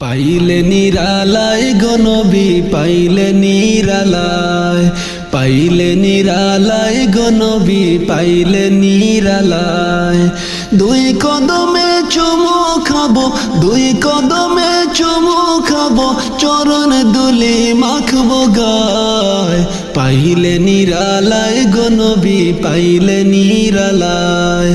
পাইলে নিরালায় গনবি পাইলে নিরালায়। পাইলে নিরালায় গনবি পাইলে নিরালায়। দুই কদমে চুমু খাব, দুই কদমে চুমু খাব, চরণ দুলি মাখবো গায়। পাইলে নিরালায় গনবি পাইলে নিরালায়।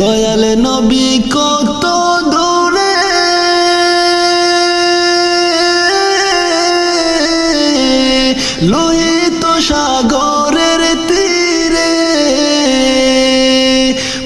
দয়াল নবী কত দূরে। লোহিত সাগরের তীরে,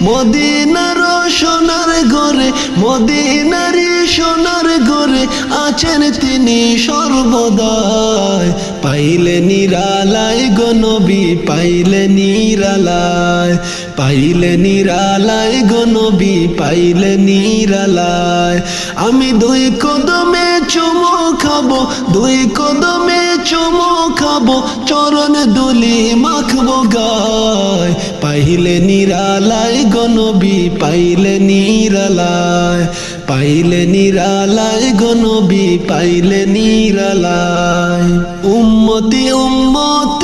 মদিনার সোনার ঘরে, মদিনারি সোনার ঘরে আছেন তিনি সর্বদায়। পাইলে নিরালায় গনবি পাইলে নিরালায়। পাইলে নিরালায় গনবি পাইলে নিরালায়। আমি দুই কদমে চুমু খাব, দুই কদমে চুমু খাব, চরণ দুলি মাখবো গায়। পাইলে নিরালায় গনবি পাইলে নিরালায়। পাইলে নিরালায় গনবি পাইলে নিরালায়। উম্মতি উম্মতি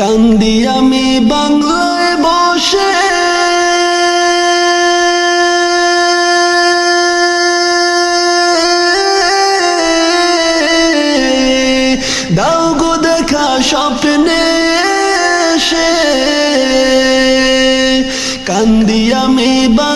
কান্দি আমি বাংলায় বসে। দাও গো দেখা স্বপ্নে সে কান্দি আমি বাংলায়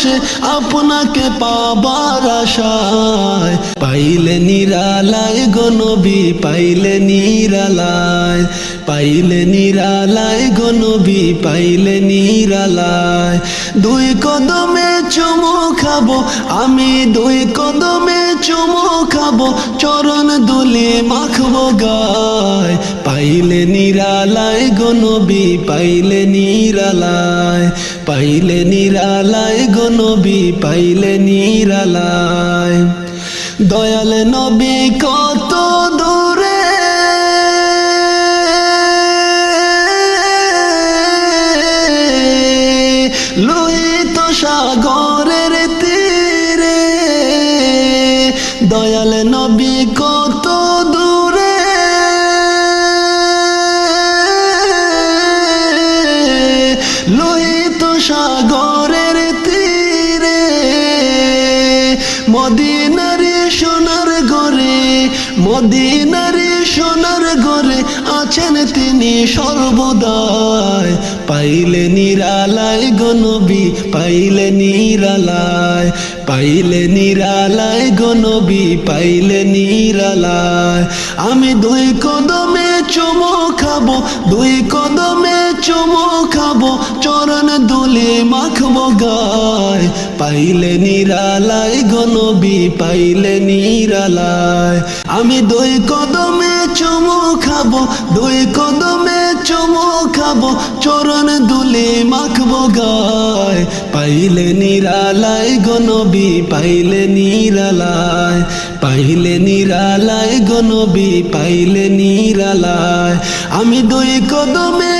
বসে আপনাকে পাবার আশায়। পাইলে নিরালায় গনবি পাইলে নিরালায়। পাইলে নিরালায় গনবি পাইলে নিরালায়। দুই কদমে চুমু খাব, আমি দুই কদমে চুমু খাব, চরণ দুলি মাখবো গায়। পাইলে নিরালায় গনবি পাইলে নিরালায়। পাইলে নিরালায় গনবি পাইলে নিরালায়। দয়াল নবী কত সাগরের তীরে, মদিনার সোনার ঘরে সোনার ঘরে আছেন তিনি সর্বদাই। পাইলে নিরালায় গনবী পাইলে নিরালায় পাইলে নিরালায় গনবী পাইলে নিরালায়। আমি দুই কদমে চুমো খাব, দুই কদমে চুমো খাব, চরণ দুলে মাখবো গায়। পাইলে নিরালায় গনবী পাইলে নিরালায়। আমি দুই কদমে চুমো খাব, দুই কদমে চুমো খাব, চরণ দুলে মাখবো গায়। পাইলে নিরালায় গনবী পাইলে নিরালায়। পাইলে নিরালায় গনবী পাইলে নিরালায়। আমি দুই কদমে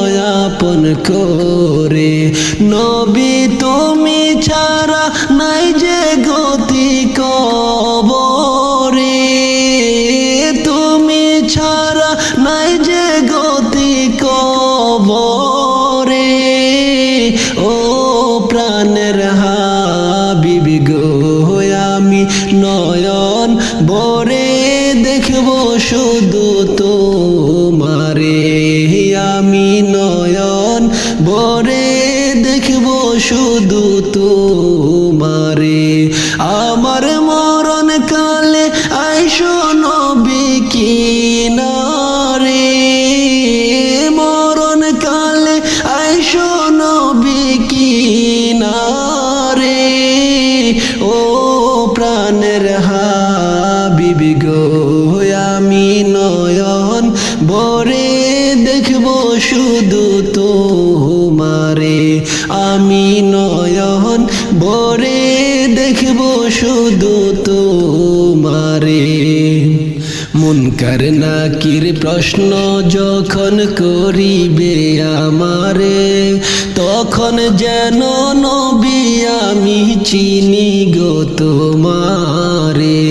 আপন করে। নবী তুমি ছাড়া নাই যে নয়ন বরে দেখব শুধু তোমারে। শুধু তোমারে আমি নয়ন বরে দেখব শুধু তোমারে। মুনকার নাকির প্রশ্ন যখন করিবে আমারে, তখন যেন নবী আমি চিনি গো তোমারে।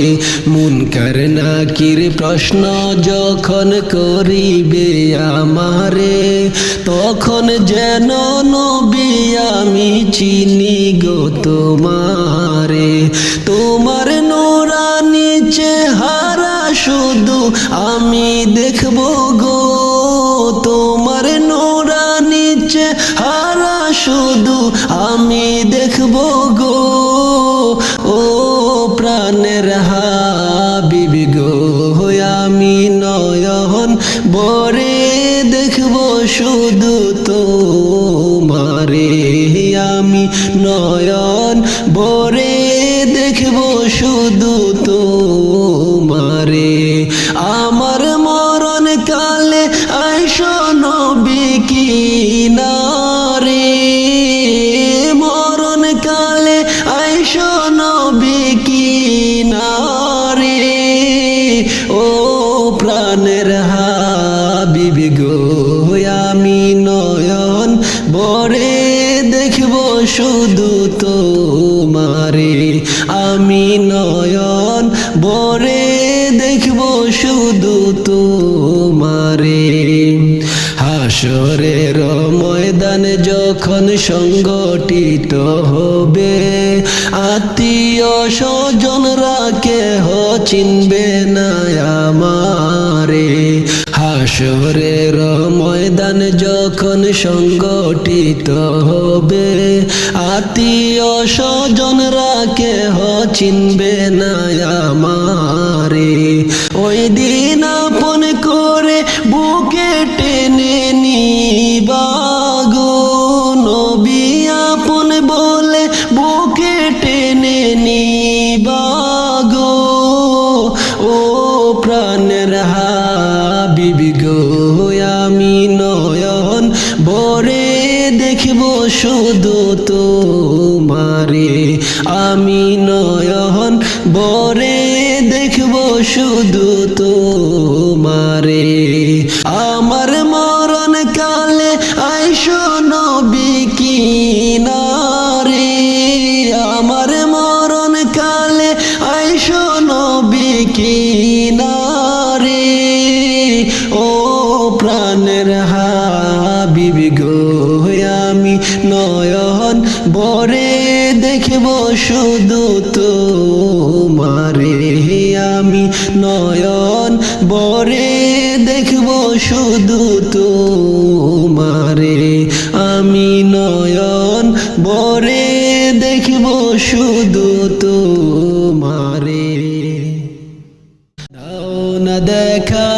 মুনকার নাকির প্রশ্ন যখন করিবে আমারে, তখন যেন নবী আমি চিনি গো তোমারে। তোমার নোরানি চেহারা শুধু আমি দেখব গো, তোমার নোরানি চেহারা শুধু আমি দেখব গো। ও প্রাণের হাবিবি গো আমি নয়ন বরে দেখব শুধু তোমারে। আমি নয়ন বরে দেখব শুধু তোমারে আমার মরণ কালে আইসো নবী কিনারে। মরণ কালে আইসো নবী কিনারে। ও প্রাণের হাবিবি গো, আমি নয়ন বরে দেখব শুধু যখন সংগঠিত হবে। আত্মীয় স্বজনরা কেহ চিনবে না আমারে। হাসরের ময়দান যখন সংগঠিত হবে, আত্মীয় স্বজনরা কেহ চিনবে না আমারে। ওই দিন প্রাণের হাবিবি গো, আমি নয়ন বরে দেখব শুধু তোমারে। আমি নয়ন বরে দেখব শুধু তোমারে। বরে দেখব শুধু তোমারে। আমি নয়ন বরে দেখব শুধু তোমারে। আমি নয়ন বরে দেখব শুধু তোমারে। না দেখা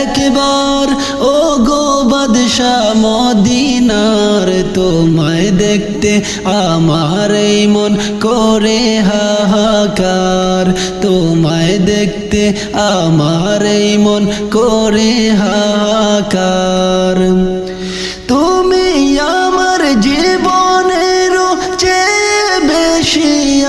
একবার ও গো বাদশাহ মদিনার তোমায় দেখতে আমার এই মন করে হাহাকার। তোমায় দেখতে আমার এই মন করে হাহাকার। তুমি আমার জীবনেরও চেয়ে বেশি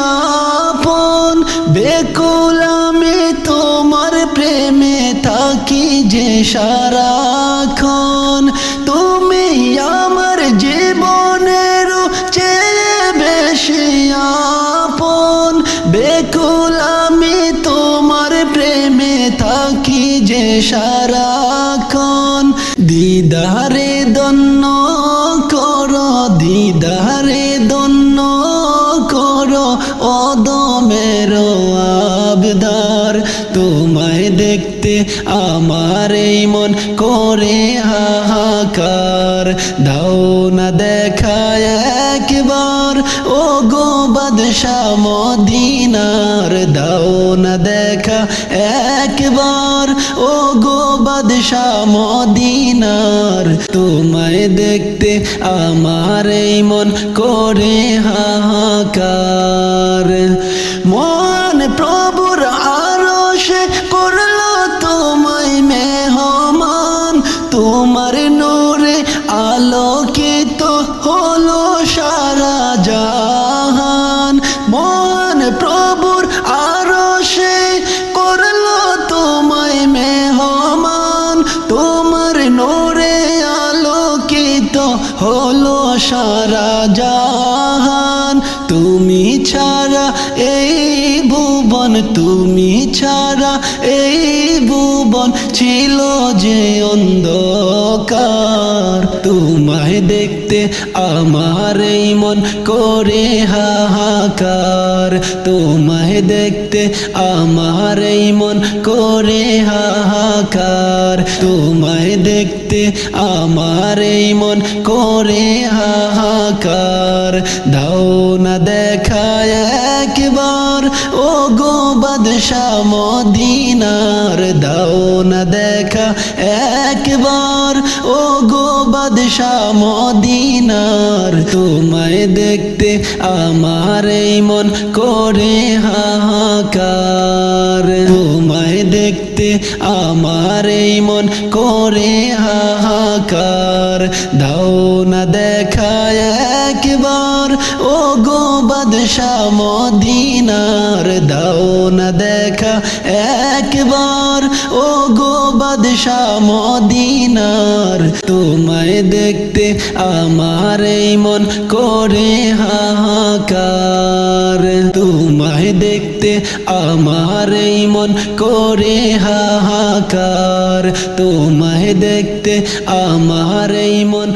আপন। বেকুল আমি তোমার প্রেমে থাকি যে সারাক্ষণ। সারাক্ষণ দিদারে দন্ন কর, দিদারে দন্ন কর, অদমের আবদার। তোমায় দেখতে আমার এই মন করে হাহাকার। দাও না দেখায় একবার ও গো বাদশাহ মদিনার তোমায় দেখতে আমার এই মন করে হাহাকার। মন প্রভুর এই ভুবন তুমি ছাড়া, এই ভুবন ছিল যে অন্ধকার। তোমায় দেখতে আমার এই মন করে হাহাকার। তোমায় দেখতে আমার এই মন করে হাহাকার। তোমায় দেখতে আমার এই মন করে হাহাকার। দাও না দেখা একবার ও গো বাদশাহ মদিনার, দাও না দেখা একবার ও গো বাদশাহ মদিনার, তোমায় দেখতে আমার এই মন করে হাহাকার। তোমায় দেখতে আমার এই মন করে হাহাকার। দাও না দেখা একবার ও গো বাদশাহ মদিনার, দাও না দেখা একবার। ও গো বাদশাহ মদিনার, তোমায় দেখতে আমার এই মন করে হাহাকার। তোমায় দেখতে আমার এই মন করে হাহাকার। তোমায় দেখতে আমার এই মন